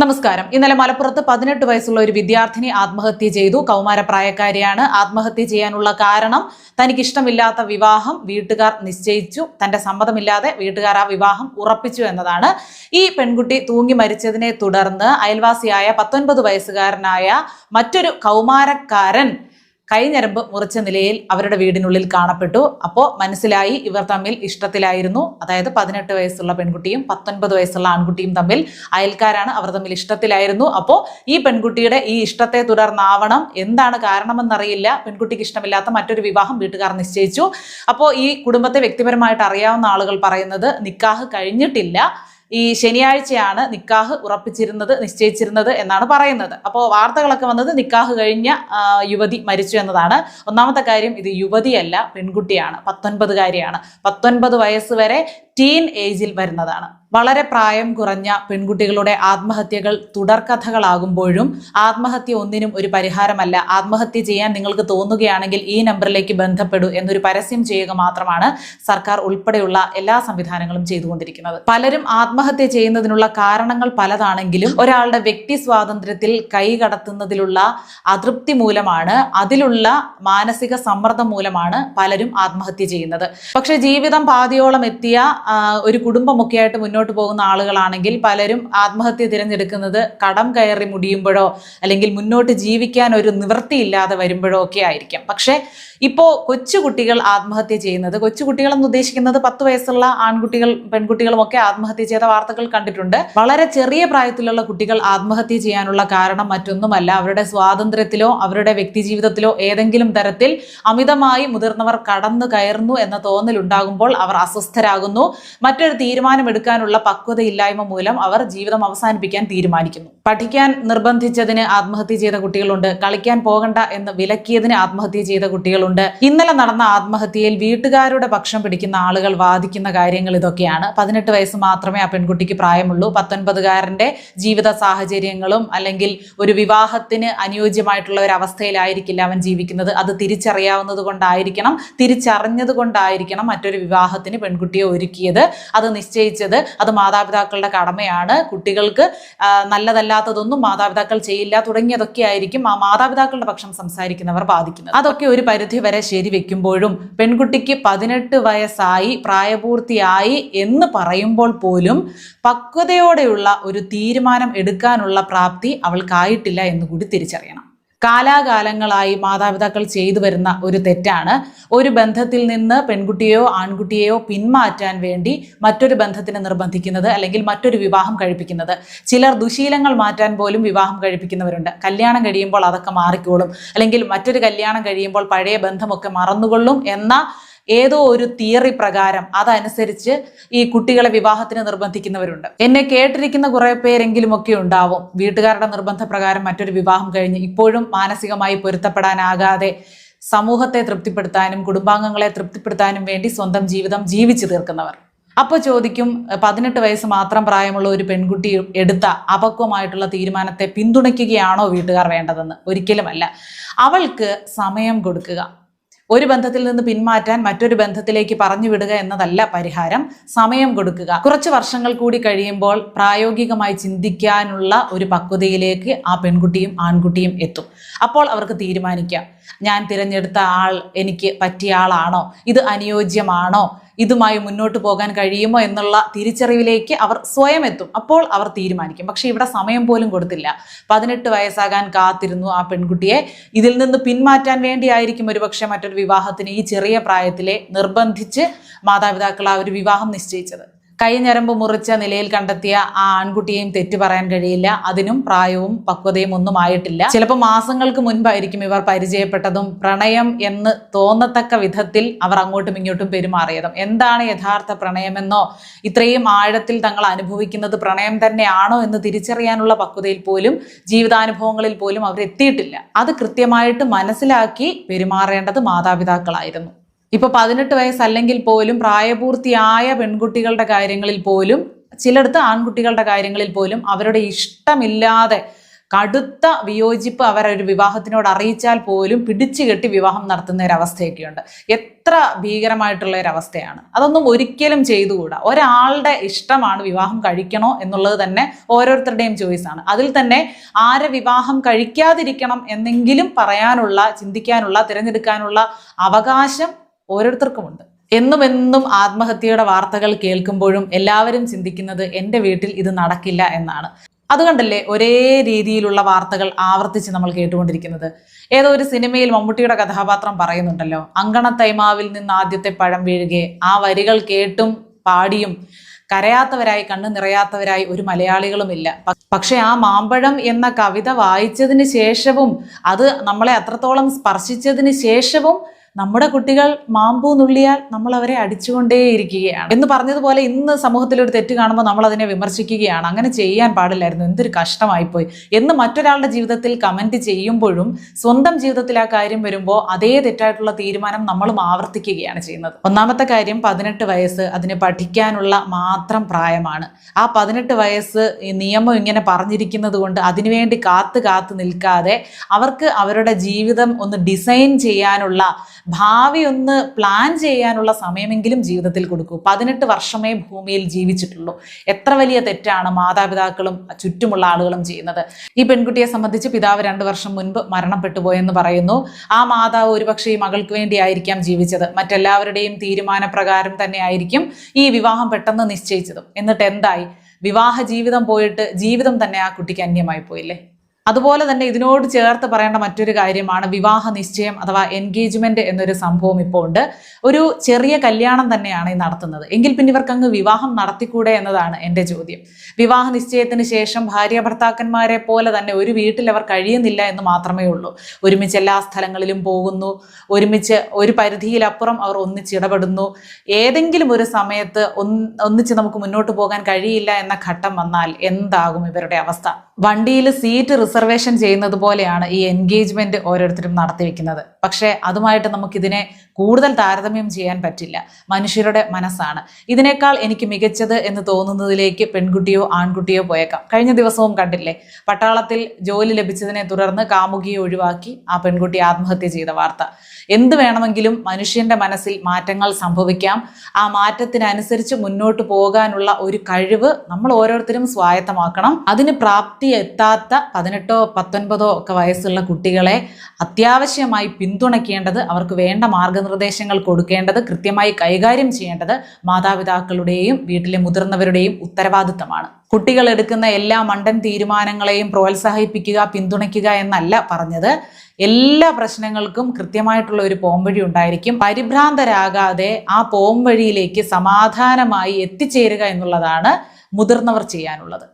നമസ്കാരം. ഇന്നലെ മലപ്പുറത്ത് പതിനെട്ട് വയസ്സുള്ള ഒരു വിദ്യാർത്ഥിനി ആത്മഹത്യ ചെയ്തു. കൗമാരപ്രായക്കാരിയാണ് ആത്മഹത്യ ചെയ്യാനുള്ള കാരണം. തനിക്ക് ഇഷ്ടമില്ലാത്ത വിവാഹം വീട്ടുകാർ നിശ്ചയിച്ചു. തന്റെ സമ്മതമില്ലാതെ വീട്ടുകാർ ആ വിവാഹം ഉറപ്പിച്ചു എന്നതാണ്. ഈ പെൺകുട്ടി തൂങ്ങി മരിച്ചതിനെ തുടർന്ന് അയൽവാസിയായ പത്തൊൻപത് വയസ്സുകാരനായ മറ്റൊരു കൗമാരക്കാരൻ കൈഞ്ഞരമ്പ് മുറിച്ച നിലയിൽ അവരുടെ വീടിനുള്ളിൽ കാണപ്പെട്ടു. അപ്പോൾ മനസ്സിലായി ഇവർ തമ്മിൽ ഇഷ്ടത്തിലായിരുന്നു. അതായത് പതിനെട്ട് വയസ്സുള്ള പെൺകുട്ടിയും പത്തൊൻപത് വയസ്സുള്ള ആൺകുട്ടിയും തമ്മിൽ അയൽക്കാരാണ് അവർ തമ്മിൽ ഇഷ്ടത്തിലായിരുന്നു. അപ്പോൾ ഈ പെൺകുട്ടിയുടെ ഈ ഇഷ്ടത്തെ തുടർന്നാവണം. എന്താണ് കാരണമെന്നറിയില്ല. പെൺകുട്ടിക്ക് ഇഷ്ടമില്ലാത്ത മറ്റൊരു വിവാഹം വീട്ടുകാർ നിശ്ചയിച്ചു. അപ്പോൾ ഈ കുടുംബത്തെ വ്യക്തിപരമായിട്ട് അറിയാവുന്ന ആളുകൾ പറയുന്നത് നിക്കാഹ് കഴിഞ്ഞിട്ടില്ല. ഈ ശനിയാഴ്ചയാണ് നിക്കാഹ് ഉറപ്പിച്ചിരുന്നത് നിശ്ചയിച്ചിരുന്നത് എന്നാണ് പറയുന്നത്. അപ്പോൾ വാർത്തകളൊക്കെ വന്നത് നിക്കാഹ് കഴിഞ്ഞ യുവതി മരിച്ചു എന്നതാണ്. ഒന്നാമത്തെ കാര്യം ഇത് യുവതിയല്ല പെൺകുട്ടിയാണ് പത്തൊൻപതുകാരിയാണ് പത്തൊൻപത് വയസ്സ് വരെ ടീൻ ഏജിൽ വരുന്നതാണ്. വളരെ പ്രായം കുറഞ്ഞ പെൺകുട്ടികളുടെ ആത്മഹത്യകൾ തുടർക്കഥകളാകുമ്പോഴും ആത്മഹത്യ ഒന്നിനും ഒരു പരിഹാരമല്ല. ആത്മഹത്യ ചെയ്യാൻ നിങ്ങൾക്ക് തോന്നുകയാണെങ്കിൽ ഈ നമ്പറിലേക്ക് ബന്ധപ്പെടൂ എന്നൊരു പരസ്യം ചെയ്യുക മാത്രമാണ് സർക്കാർ ഉൾപ്പെടെയുള്ള എല്ലാ സംവിധാനങ്ങളും ചെയ്തുകൊണ്ടിരിക്കുന്നത്. പലരും ആത്മഹത്യ ചെയ്യുന്നതിനുള്ള കാരണങ്ങൾ പലതാണെങ്കിലും ഒരാളുടെ വ്യക്തി സ്വാതന്ത്ര്യത്തിൽ കൈകടത്തുന്നതിലുള്ള അതൃപ്തി മൂലമാണ് അതിലുള്ള മാനസിക സമ്മർദ്ദം മൂലമാണ് പലരും ആത്മഹത്യ ചെയ്യുന്നത്. പക്ഷെ ജീവിതം പാതിയോളം എത്തിയ ഒരു കുടുംബമൊക്കെ ആയിട്ട് മുന്നോട്ട് പോകുന്ന ആളുകളാണെങ്കിൽ പലരും ആത്മഹത്യ തിരഞ്ഞെടുക്കുന്നത് കടം കയറി മുടിയുമ്പോഴോ അല്ലെങ്കിൽ മുന്നോട്ട് ജീവിക്കാൻ ഒരു നിവൃത്തിയില്ലാതെ വരുമ്പോഴോ ഒക്കെ ആയിരിക്കും. പക്ഷേ ഇപ്പോൾ കൊച്ചുകുട്ടികൾ ആത്മഹത്യ ചെയ്യുന്നത് കൊച്ചുകുട്ടികൾ എന്ന് ഉദ്ദേശിക്കുന്നത് പത്ത് വയസ്സുള്ള ആൺകുട്ടികൾ പെൺകുട്ടികളും ഒക്കെ ആത്മഹത്യ ചെയ്ത വാർത്തകൾ കണ്ടിട്ടുണ്ട്. വളരെ ചെറിയ പ്രായത്തിലുള്ള കുട്ടികൾ ആത്മഹത്യ ചെയ്യാനുള്ള കാരണം മറ്റൊന്നുമല്ല. അവരുടെ സ്വാതന്ത്ര്യത്തിലോ അവരുടെ വ്യക്തിജീവിതത്തിലോ ഏതെങ്കിലും തരത്തിൽ അമിതമായി മുതിർന്നവർ കടന്നു കയറുന്നു എന്ന തോന്നലുണ്ടാകുമ്പോൾ അവർ അസ്വസ്ഥരാകുന്നു. മറ്റൊരു തീരുമാനമെടുക്കാനുള്ള പക്വതയില്ലായ്മ മൂലം അവർ ജീവിതം അവസാനിപ്പിക്കാൻ തീരുമാനിക്കുന്നു. പഠിക്കാൻ നിർബന്ധിച്ചതിന് ആത്മഹത്യ ചെയ്ത കുട്ടികളുണ്ട്. കളിക്കാൻ പോകണ്ട എന്ന് വിലക്കിയതിന് ആത്മഹത്യ ചെയ്ത കുട്ടികളുണ്ട്. ഇന്നലെ നടന്ന ആത്മഹത്യയിൽ വീട്ടുകാരുടെ പക്ഷം പിടിക്കുന്ന ആളുകൾ വാദിക്കുന്ന കാര്യങ്ങൾ ഇതൊക്കെയാണ്. പതിനെട്ട് വയസ്സ് മാത്രമേ ആ പെൺകുട്ടിക്ക് പ്രായമുള്ളൂ. പത്തൊൻപതുകാരന്റെ ജീവിത സാഹചര്യങ്ങളും അല്ലെങ്കിൽ ഒരു വിവാഹത്തിന് അനുയോജ്യമായിട്ടുള്ള ഒരു അവസ്ഥയിലായിരിക്കില്ല അവൻ ജീവിക്കുന്നത്. അത് തിരിച്ചറിയാവുന്നത് കൊണ്ടായിരിക്കണം തിരിച്ചറിഞ്ഞത് കൊണ്ടായിരിക്കണം മറ്റൊരു വിവാഹത്തിന് പെൺകുട്ടിയെ ഒരുക്കിയത് അത് നിശ്ചയിച്ചത്. അത് മാതാപിതാക്കളുടെ കടമയാണ്. കുട്ടികൾക്ക് നല്ലതല്ലാത്തതൊന്നും മാതാപിതാക്കൾ ചെയ്യില്ല. തുടങ്ങിയതൊക്കെ ആയിരിക്കും ആ മാതാപിതാക്കളുടെ പക്ഷം സംസാരിക്കുന്നവർ ബാധിക്കുന്നത്. അതൊക്കെ ഒരു പരിധി വരെ ശരിവെക്കുമ്പോഴും പെൺകുട്ടിക്ക് പതിനെട്ട് വയസ്സായി പ്രായപൂർത്തിയായി എന്ന് പറയുമ്പോൾ പോലും പക്വതയോടെയുള്ള ഒരു തീരുമാനം എടുക്കാനുള്ള പ്രാപ്തി അവൾക്കായിട്ടില്ല എന്നുകൂടി തിരിച്ചറിയണം. കാലാകാലങ്ങളായി മാതാപിതാക്കൾ ചെയ്തു വരുന്ന ഒരു തെറ്റാണ്. ഒരു ബന്ധത്തിൽ നിന്ന് പെൺകുട്ടിയെയോ ആൺകുട്ടിയെയോ പിന്മാറ്റാൻ വേണ്ടി മറ്റൊരു ബന്ധത്തിന് നിർബന്ധിക്കുന്നത് അല്ലെങ്കിൽ മറ്റൊരു വിവാഹം കഴിപ്പിക്കുന്നത്. ചിലർ ദുശീലങ്ങൾ മാറ്റാൻ പോലും വിവാഹം കഴിപ്പിക്കുന്നവരുണ്ട്. കല്യാണം കഴിയുമ്പോൾ അതൊക്കെ മാറിക്കോളും. അല്ലെങ്കിൽ മറ്റൊരു കല്യാണം കഴിയുമ്പോൾ പഴയ ബന്ധമൊക്കെ മറന്നുകൊള്ളും എന്ന ഏതോ ഒരു തിയറി പ്രകാരം അതനുസരിച്ച് ഈ കുട്ടികളെ വിവാഹത്തിന് നിർബന്ധിക്കുന്നവരുണ്ട്. എന്നെ കേട്ടിരിക്കുന്ന കുറെ പേരെങ്കിലും ഒക്കെ ഉണ്ടാവും. വീട്ടുകാരുടെ നിർബന്ധപ്രകാരം മറ്റൊരു വിവാഹം കഴിഞ്ഞ് ഇപ്പോഴും മാനസികമായി പൊരുത്തപ്പെടാനാകാതെ സമൂഹത്തെ തൃപ്തിപ്പെടുത്താനും കുടുംബാംഗങ്ങളെ തൃപ്തിപ്പെടുത്താനും വേണ്ടി സ്വന്തം ജീവിതം ജീവിച്ചു തീർക്കുന്നവർ. അപ്പോൾ ചോദിക്കും പതിനെട്ട് വയസ്സ് മാത്രം പ്രായമുള്ള ഒരു പെൺകുട്ടി എടുത്ത അപക്വമായിട്ടുള്ള തീരുമാനത്തെ പിന്തുണയ്ക്കുകയാണോ വീട്ടുകാർ വേണ്ടതെന്ന്? ഒരിക്കലുമല്ല. അവൾക്ക് സമയം കൊടുക്കുക. ഒരു ബന്ധത്തിൽ നിന്ന് പിന്മാറ്റാൻ മറ്റൊരു ബന്ധത്തിലേക്ക് പറഞ്ഞു വിടുക എന്നതല്ല പരിഹാരം. സമയം കൊടുക്കുക. കുറച്ച് വർഷങ്ങൾ കൂടി കഴിയുമ്പോൾ പ്രായോഗികമായി ചിന്തിക്കാനുള്ള ഒരു പക്വതയിലേക്ക് ആ പെൺകുട്ടിയും ആൺകുട്ടിയും എത്തും. അപ്പോൾ അവർക്ക് തീരുമാനിക്കാം. ഞാൻ തിരഞ്ഞെടുത്ത ആൾ എനിക്ക് പറ്റിയ ആളാണോ? ഇത് അനുയോജ്യമാണോ? ഇതുമായി മുന്നോട്ട് പോകാൻ കഴിയുമോ എന്നുള്ള തിരിച്ചറിവിലേക്ക് അവർ സ്വയം എത്തും. അപ്പോൾ അവർ തീരുമാനിക്കും. പക്ഷെ ഇവിടെ സമയം പോലും കൊടുത്തില്ല. പതിനെട്ട് വയസ്സാകാൻ കാത്തിരുന്നു ആ പെൺകുട്ടിയെ. ഇതിൽ നിന്ന് പിന്മാറ്റാൻ വേണ്ടിയായിരിക്കും ഒരുപക്ഷെ മറ്റൊരു വിവാഹത്തിന് ഈ ചെറിയ പ്രായത്തിലെ നിർബന്ധിച്ച് മാതാപിതാക്കൾ ആ ഒരു വിവാഹം നിശ്ചയിച്ചത്. കൈഞ്ഞരമ്പ് മുറിച്ച നിലയിൽ കണ്ടെത്തിയ ആ ആൺകുട്ടിയെയും തെറ്റു പറയാൻ കഴിയില്ല. അതിനും പ്രായവും പക്വതയും ഒന്നും ആയിട്ടില്ല. ചിലപ്പോൾ മാസങ്ങൾക്ക് മുൻപായിരിക്കും ഇവർ പരിചയപ്പെട്ടതും പ്രണയം എന്ന് തോന്നത്തക്ക വിധത്തിൽ അവർ അങ്ങോട്ടും ഇങ്ങോട്ടും പെരുമാറിയതും. എന്താണ് യഥാർത്ഥ പ്രണയമെന്നോ ഇത്രയും ആഴത്തിൽ തങ്ങൾ അനുഭവിക്കുന്നത് പ്രണയം തന്നെയാണോ എന്ന് തിരിച്ചറിയാനുള്ള പക്വതയിൽ പോലും ജീവിതാനുഭവങ്ങളിൽ പോലും അവർ എത്തിയിട്ടില്ല. അത് കൃത്യമായിട്ട് മനസ്സിലാക്കി പെരുമാറേണ്ടത് മാതാപിതാക്കളായിരുന്നു. ഇപ്പൊ പതിനെട്ട് വയസ്സല്ലെങ്കിൽ പോലും പ്രായപൂർത്തിയായ പെൺകുട്ടികളുടെ കാര്യങ്ങളിൽ പോലും ചിലടത്ത് ആൺകുട്ടികളുടെ കാര്യങ്ങളിൽ പോലും അവരുടെ ഇഷ്ടമില്ലാതെ കടുത്ത വിയോജിപ്പ് അവർ ഒരു വിവാഹത്തിനോട് അറിയിച്ചാൽ പോലും പിടിച്ചു കെട്ടി വിവാഹം നടത്തുന്ന ഒരവസ്ഥയൊക്കെയുണ്ട് എത്ര ഭീകരമായിട്ടുള്ള ഒരവസ്ഥയാണ് അതൊന്നും ഒരിക്കലും ചെയ്തുകൂടാ. ഒരാളുടെ ഇഷ്ടമാണ് വിവാഹം കഴിക്കണോ എന്നുള്ളത് തന്നെ ഓരോരുത്തരുടെയും ചോയ്സാണ് അതിൽ തന്നെ ആരെ വിവാഹം കഴിക്കാതിരിക്കണം എന്നെങ്കിലും പറയാനുള്ള ചിന്തിക്കാനുള്ള തിരഞ്ഞെടുക്കാനുള്ള അവകാശം ഓരോരുത്തർക്കുമുണ്ട്. എന്നും എന്നും ആത്മഹത്യയുടെ വാർത്തകൾ കേൾക്കുമ്പോഴും എല്ലാവരും ചിന്തിക്കുന്നത് എന്റെ വീട്ടിൽ ഇത് നടക്കില്ല എന്നാണ്. അതുകൊണ്ടല്ലേ ഒരേ രീതിയിലുള്ള വാർത്തകൾ ആവർത്തിച്ച് നമ്മൾ കേട്ടുകൊണ്ടിരിക്കുന്നത്. ഏതോ ഒരു സിനിമയിൽ മമ്മൂട്ടിയുടെ കഥാപാത്രം പറയുന്നുണ്ടല്ലോ അങ്കണത്തൈമാവിൽ നിന്ന് ആദ്യത്തെ പഴം വീഴുകെ. ആ വരികൾ കേട്ടും പാടിയും കരയാത്തവരായി കണ്ണു നിറയാത്തവരായി ഒരു മലയാളികളുമില്ല പക്ഷെ ആ മാമ്പഴം എന്ന കവിത വായിച്ചതിന് ശേഷവും അത് നമ്മളെ അത്രത്തോളം സ്പർശിച്ചതിന് ശേഷവും നമ്മുടെ കുട്ടികൾ മാമ്പൂ നുള്ളിയാൽ നമ്മൾ അവരെ അടിച്ചുകൊണ്ടേയിരിക്കുകയാണ്. എന്ന് പറഞ്ഞതുപോലെ ഇന്ന് സമൂഹത്തിൽ ഒരു തെറ്റ് കാണുമ്പോൾ നമ്മൾ അതിനെ വിമർശിക്കുകയാണ്. അങ്ങനെ ചെയ്യാൻ പാടില്ലായിരുന്നു. എന്തൊരു കഷ്ടമായിപ്പോയി. എന്ന് മറ്റൊരാളുടെ ജീവിതത്തിൽ കമന്റ് ചെയ്യുമ്പോഴും സ്വന്തം ജീവിതത്തിൽ ആ കാര്യം വരുമ്പോൾ അതേ തെറ്റായിട്ടുള്ള തീരുമാനം നമ്മളും ആവർത്തിക്കുകയാണ് ചെയ്യുന്നത്. ഒന്നാമത്തെ കാര്യം പതിനെട്ട് വയസ്സ് അതിനെ പഠിക്കാനുള്ള മാത്രം പ്രായമാണ്. ആ പതിനെട്ട് വയസ്സ് നിയമം ഇങ്ങനെ പറഞ്ഞിരിക്കുന്നത് കൊണ്ട് അതിനുവേണ്ടി കാത്തു കാത്തു നിൽക്കാതെ അവർക്ക് അവരുടെ ജീവിതം ഒന്ന് ഡിസൈൻ ചെയ്യാനുള്ള ഭാവി ഒന്ന് പ്ലാൻ ചെയ്യാനുള്ള സമയമെങ്കിലും ജീവിതത്തിൽ കൊടുക്കൂ. പതിനെട്ട് വർഷമേ ഭൂമിയിൽ ജീവിച്ചിട്ടുള്ളൂ. എത്ര വലിയ തെറ്റാണ് മാതാപിതാക്കളും ചുറ്റുമുള്ള ആളുകളും ചെയ്യുന്നത്? ഈ പെൺകുട്ടിയെ സംബന്ധിച്ച് പിതാവ് രണ്ടു വർഷം മുൻപ് മരണപ്പെട്ടു പോയെന്ന് പറയുന്നു. ആ മാതാവ് ഒരുപക്ഷെ ഈ മകൾക്ക് വേണ്ടിയായിരിക്കാം ജീവിച്ചത്. മറ്റെല്ലാവരുടെയും തീരുമാനപ്രകാരം തന്നെ ആയിരിക്കും ഈ വിവാഹം പെട്ടെന്ന് നിശ്ചയിച്ചതും. എന്നിട്ട് എന്തായി? വിവാഹ ജീവിതം പോയിട്ട് ജീവിതം തന്നെ ആ കുട്ടിക്ക് അന്യമായി പോയില്ലേ? അതുപോലെ തന്നെ ഇതിനോട് ചേർത്ത് പറയേണ്ട മറ്റൊരു കാര്യമാണ് വിവാഹ നിശ്ചയം അഥവാ എൻഗേജ്മെന്റ് എന്നൊരു സംഭവം ഇപ്പോൾ ഉണ്ട്. ഒരു ചെറിയ കല്യാണം തന്നെയാണ് ഈ നടത്തുന്നത്. എങ്കിൽ പിന്നെ ഇവർക്ക് അങ്ങ് വിവാഹം നടത്തിക്കൂടെ എന്നതാണ് എന്റെ ചോദ്യം. വിവാഹ നിശ്ചയത്തിന് ശേഷം ഭാര്യ ഭർത്താക്കന്മാരെ പോലെ തന്നെ ഒരു വീട്ടിൽ അവർ കഴിയുന്നില്ല എന്ന് മാത്രമേ ഉള്ളൂ. ഒരുമിച്ച് എല്ലാ സ്ഥലങ്ങളിലും പോകുന്നു. ഒരുമിച്ച് ഒരു പരിധിയിലപ്പുറം അവർ ഒന്നിച്ചിടപെടുന്നു ഏതെങ്കിലും ഒരു സമയത്ത് ഒന്ന് ഒന്നിച്ച് നമുക്ക് മുന്നോട്ട് പോകാൻ കഴിയില്ല എന്ന ഘട്ടം വന്നാൽ എന്താകും ഇവരുടെ അവസ്ഥ? വണ്ടിയിൽ സീറ്റ് റിസർവേഷൻ ചെയ്യുന്നത് പോലെയാണ് ഈ എൻഗേജ്മെന്റ് ഓരോരുത്തരും നടത്തി വെക്കുന്നത്. പക്ഷേ അതുമായിട്ട് നമുക്കിതിനെ കൂടുതൽ താരതമ്യം ചെയ്യാൻ പറ്റില്ല. മനുഷ്യരുടെ മനസ്സാണ്. ഇതിനേക്കാൾ എനിക്ക് മികച്ചത് എന്ന് തോന്നുന്നതിലേക്ക് പെൺകുട്ടിയോ ആൺകുട്ടിയോ പോയേക്കാം. കഴിഞ്ഞ ദിവസവും കണ്ടില്ലേ? പട്ടാളത്തിൽ ജോലി ലഭിച്ചതിനെ തുടർന്ന് കാമുകിയെ ഒഴിവാക്കി ആ പെൺകുട്ടി ആത്മഹത്യ ചെയ്ത വാർത്ത. എന്ത് വേണമെങ്കിലും മനുഷ്യന്റെ മനസ്സിൽ മാറ്റങ്ങൾ സംഭവിക്കാം. ആ മാറ്റത്തിനനുസരിച്ച് മുന്നോട്ട് പോകാനുള്ള ഒരു കഴിവ് നമ്മൾ ഓരോരുത്തരും സ്വായത്തമാക്കണം. അതിന് പ്രാപ്തി എത്താത്ത പതിനെട്ടോ പത്തൊൻപതോ ഒക്കെ വയസ്സുള്ള കുട്ടികളെ അത്യാവശ്യമായി പിന്തുണയ്ക്കേണ്ടത് അവർക്ക് വേണ്ട മാർഗനിർദ്ദേശങ്ങൾ കൊടുക്കേണ്ടത് കൃത്യമായി കൈകാര്യം ചെയ്യേണ്ടത് മാതാപിതാക്കളുടെയും വീട്ടിലെ മുതിർന്നവരുടെയും ഉത്തരവാദിത്തമാണ്. കുട്ടികൾ എടുക്കുന്ന എല്ലാ മണ്ടൻ തീരുമാനങ്ങളെയും പ്രോത്സാഹിപ്പിക്കുക പിന്തുണയ്ക്കുക എന്നല്ല പറഞ്ഞത്. എല്ലാ പ്രശ്നങ്ങൾക്കും കൃത്യമായിട്ടുള്ള ഒരു പോംവഴി ഉണ്ടായിരിക്കും. പരിഭ്രാന്തരാകാതെ ആ പോംവഴിയിലേക്ക് സമാധാനമായി എത്തിച്ചേരുക എന്നുള്ളതാണ് മുതിർന്നവർ ചെയ്യാനുള്ളത്.